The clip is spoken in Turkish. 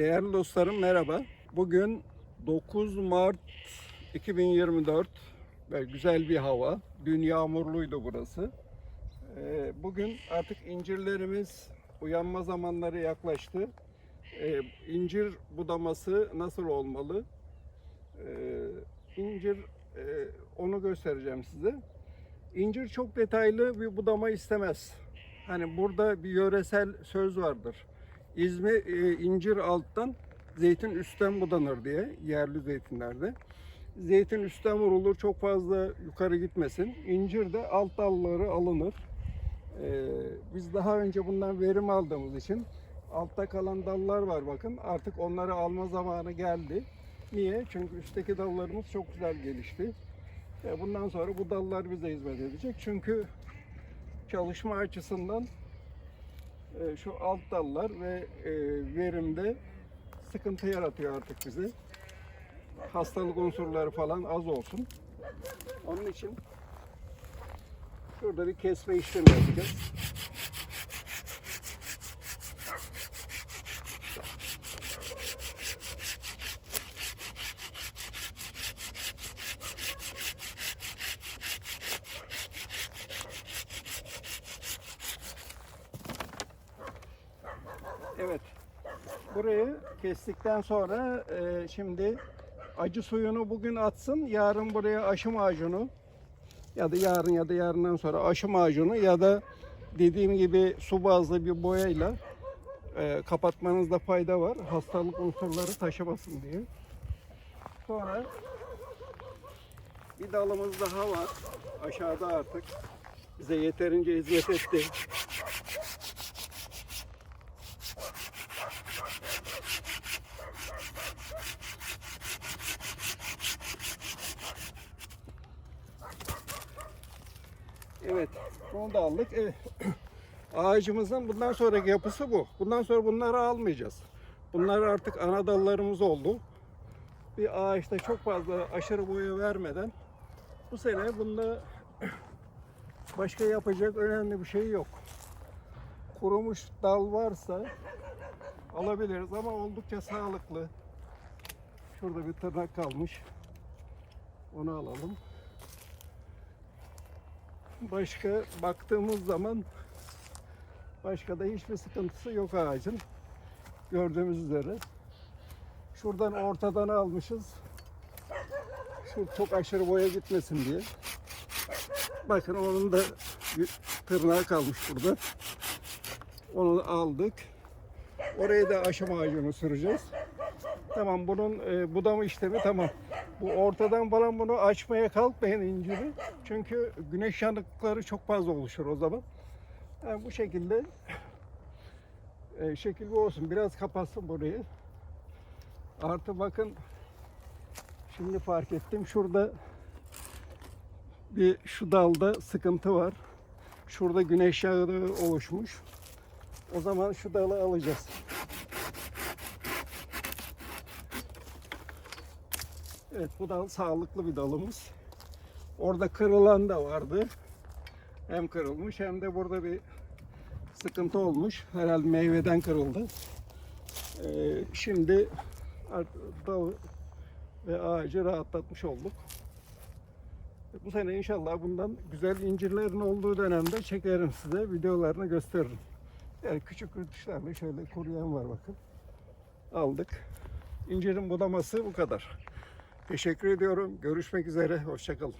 Değerli dostlarım merhaba. Bugün 9 Mart 2024 ve güzel bir hava. Dün yağmurluydu burası. Ee, Bugün artık incirlerimiz uyanma zamanları yaklaştı. Ee, İncir budaması nasıl olmalı? Ee, İncir e, onu göstereceğim size. İncir çok detaylı bir budama istemez. Hani burada bir yöresel söz vardır. İzmi e, incir alttan, zeytin üstten budanır diye yerli zeytinlerde. Zeytin üstten vurulur çok fazla yukarı gitmesin. İncir de alt dalları alınır. Ee, biz daha önce bundan verim aldığımız için altta kalan dallar var bakın artık onları alma zamanı geldi. Niye? Çünkü üstteki dallarımız çok güzel gelişti. Ve bundan sonra bu dallar bize hizmet edecek. Çünkü çalışma açısından e, şu alt dallar ve e, verimde sıkıntı yaratıyor artık bize. Hastalık unsurları falan az olsun. Onun için şurada bir kesme işlemi yapacağız. Evet. Burayı kestikten sonra e, şimdi acı suyunu bugün atsın. Yarın buraya aşı macunu ya da yarın ya da yarından sonra aşı macunu ya da dediğim gibi su bazlı bir boyayla e, kapatmanızda fayda var. Hastalık unsurları taşımasın diye. Sonra bir dalımız daha var. Aşağıda artık bize yeterince hizmet etti. Evet, bunu da aldık. Evet. Ağacımızın bundan sonraki yapısı bu. Bundan sonra bunları almayacağız. Bunlar artık ana dallarımız oldu. Bir ağaçta çok fazla aşırı boya vermeden bu sene bunda başka yapacak önemli bir şey yok. Kurumuş dal varsa alabiliriz ama oldukça sağlıklı. Şurada bir tırnak kalmış. Onu alalım. Başka baktığımız zaman başka da hiçbir sıkıntısı yok ağacın. Gördüğümüz üzere. Şuradan ortadan almışız. Şu çok aşırı boya gitmesin diye. Bakın onun da tırnağı kalmış burada. Onu aldık. Oraya da aşı macunu süreceğiz. Tamam bunun e, budama işlemi tamam. Bu ortadan falan bunu açmaya kalkmayın inciri. Çünkü güneş yanıkları çok fazla oluşur o zaman. Yani bu şekilde e, şekil bu olsun. Biraz kapatsın burayı. Artı bakın şimdi fark ettim. Şurada bir şu dalda sıkıntı var. Şurada güneş yağı oluşmuş. O zaman şu dalı alacağız. Evet bu dal sağlıklı bir dalımız. Orada kırılan da vardı. Hem kırılmış hem de burada bir sıkıntı olmuş. Herhalde meyveden kırıldı. Ee, şimdi dalı ve ağacı rahatlatmış olduk. Bu sene inşallah bundan güzel incirlerin olduğu dönemde çekerim size. Videolarını gösteririm. Yani küçük rütüşlerle şöyle kuruyan var bakın. Aldık. İncirin budaması bu kadar. Teşekkür ediyorum. Görüşmek üzere. Hoşçakalın.